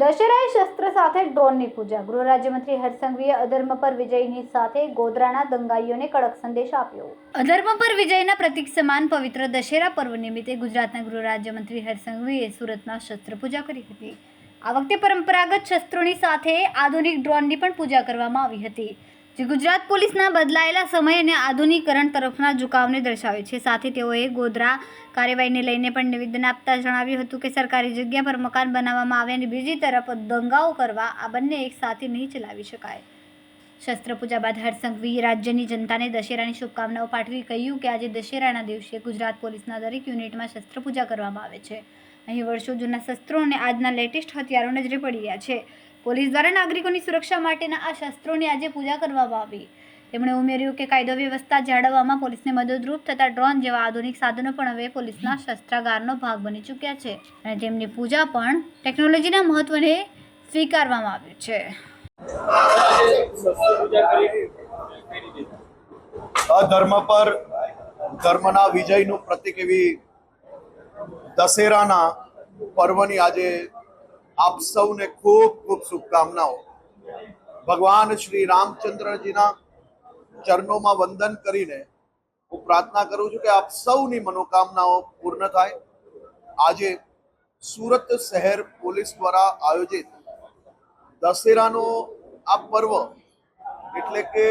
દશેરાએ શસ્ત્ર સાથે ડ્રોનની પૂજા. ગૃહ રાજ્યમંત્રી હરસંઘવીએ અધર્મ પર વિજયની સાથે ગોધરાના દંગાઈઓને કડક સંદેશ આપ્યો. અધર્મ પર વિજયના પ્રતીક સમાન પવિત્ર દશેરા પર્વ નિમિત્તે ગુજરાતના ગૃહ રાજ્યમંત્રી હરસંઘવીએ સુરતમાં શસ્ત્ર પૂજા કરી હતી. આ વખતે પરંપરાગત શસ્ત્રોની સાથે આધુનિક ડ્રોનની પણ પૂજા કરવામાં આવી હતી. જે ગુજરાત પોલીસના બદલાયેલા સમય અને આધુનિકરણ તરફના ઝુકાવને દર્શાવે છે. સાથે તેઓએ ગોધરા કાર્યવાહીને લઈને પણ નિવેદન આપતા જણાવ્યું હતું કે સરકારી જગ્યા પર મકાન બનાવવામાં આવે અને બીજી તરફ દંગાઓ કરવા આ બંને એક સાથે નહીં ચલાવી શકાય. શસ્ત્રપૂજા બાદ હરસંઘવી રાજ્યની જનતાને દશેરાની શુભકામનાઓ પાઠવી કહ્યું કે આજે દશેરાના દિવસે ગુજરાત પોલીસના દરેક યુનિટમાં શસ્ત્રપૂજા કરવામાં આવે છે. અહીં વર્ષો જૂના શસ્ત્રો અને આજના લેટેસ્ટ હથિયારો નજરે પડી રહ્યા છે. પોલીસ દ્વારા નાગરિકોની સુરક્ષા માટેના આ શસ્ત્રોની આજે પૂજા કરવામાં આવી. તેમણે ઉમેર્યું કે કાયદો વ્યવસ્થા જાળવવામાં પોલીસને મદદરૂપ થતા ડ્રોન જેવા આધુનિક સાધનો પણ હવે પોલીસના શસ્ત્રાગારનો ભાગ બની ચૂક્યા છે અને તેમની પૂજા પણ ટેકનોલોજીના મહત્વને સ્વીકારવામાં આવ્યું છે. અધર્મ પર ધર્મના વિજયનું પ્રતિક એવી દશેરાના પર્વની આજે આપ સૌને ખૂબ ખૂબ શુભકામનાઓ. ભગવાન શ્રી રામચંદ્રજીના ચરણોમાં વંદન કરીને હું પ્રાર્થના કરું છું કે આપ સૌની મનોકામનાઓ પૂર્ણ થાય. આજે સુરત શહેર પોલીસ દ્વારા આયોજિત દશેરાનો આ પર્વ એટલે કે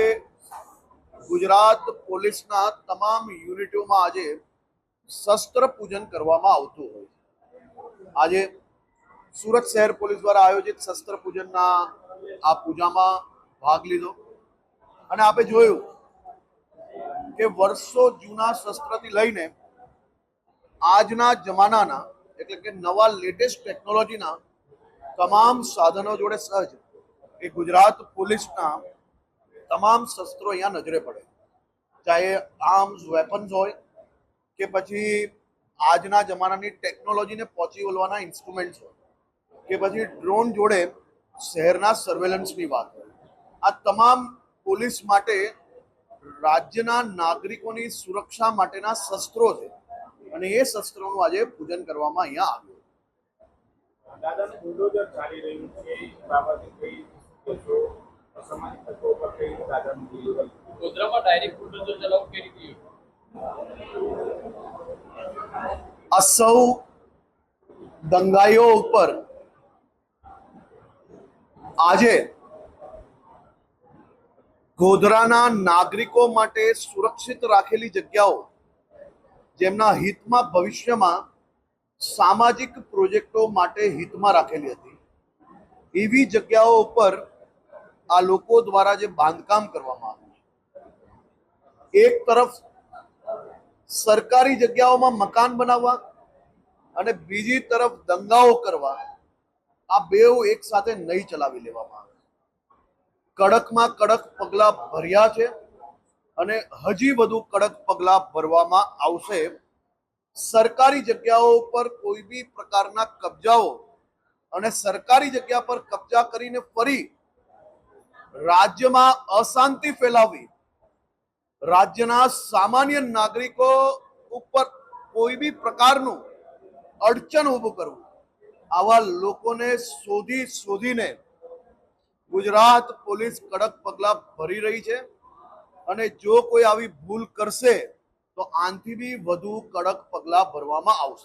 ગુજરાત પોલીસના તમામ યુનિટોમાં આજે શસ્ત્ર પૂજન કરવામાં આવતું હોય આજે સુરત શહેર પોલીસ દ્વારા આયોજિત શસ્ત્ર પૂજનના આ પૂજામાં ભાગ લીધો. અને આપે જોયું કે વર્ષો જૂના શસ્ત્રથી લઈને આજના જમાનાના, એટલે કે નવા લેટેસ્ટ ટેકનોલોજીના તમામ સાધનો જોડે સહજ એ ગુજરાત પોલીસના તમામ શસ્ત્રો અહીંયા નજરે પડે. ચાહે આર્મ્સ વેપન્સ હોય કે પછી આજના જમાનાની ટેકનોલોજીને પહોંચી વળવાના ઇન્સ્ટ્રુમેન્ટ્સ હોય. કે પછી ડ્રોન જોડે શહેરના સર્વેલન્સની વાત હોય. આ તમામ પોલીસ માટે રાજ્યના નાગરિકોની સુરક્ષા માટેના શસ્ત્રો છે. અને એ શસ્ત્રોનું આજે પૂજન કરવામાં અહીંયા આવ્યું. દાદાનું બુલડોઝર ચાલી રહ્યું છે. એ બાબતે કઈ કહેશો? અસામાજિક તત્વો પર કઈ રીતે દાદાનું બુલડોઝર? ગોધરામાં ડાયરેક્ટ બુલડોઝર ચલાવવું કઈ રીતે? આ સૌ દંગાઈઓ ઉપર આજે ગોધરાના નાગરિકો માટે સુરક્ષિત રાખેલી જગ્યાઓ જેમના હિતમાં ભવિષ્યમાં સામાજિક પ્રોજેક્ટો માટે હિતમાં રાખેલી હતી, એવી જગ્યાઓ ઉપર આ લોકો દ્વારા જે બાંધકામ કરવામાં આવ્યું એક તરફ સરકારી જગ્યાઓમાં મકાન બનાવવા અને બીજી તરફ દંગાઓ કરવા આ બેઉ એક સાથે નહીં ચલાવી લેવામાં આવે. કડકમાં કડક પગલા ભર્યા છે અને હજી વધુ કડક પગલા ભરવામાં આવશે. સરકારી જગ્યાઓ પર કોઈ બી પ્રકારના કબજાઓ અને સરકારી જગ્યા પર કબજા કરીને ફરી રાજ્યમાં અશાંતિ ફેલાવવી. રાજ્યના સામાન્ય નાગરિકો ઉપર કોઈ બી પ્રકારનું અડચણ ઊભું કરવું. આવા લોકોને શોધી શોધીને ગુજરાત પોલીસ કડક પગલા ભરી રહી છે. અને જો કોઈ આવી ભૂલ કરશે, તો આનાથી બી વધુ કડક પગલા ભરવામાં આવશે.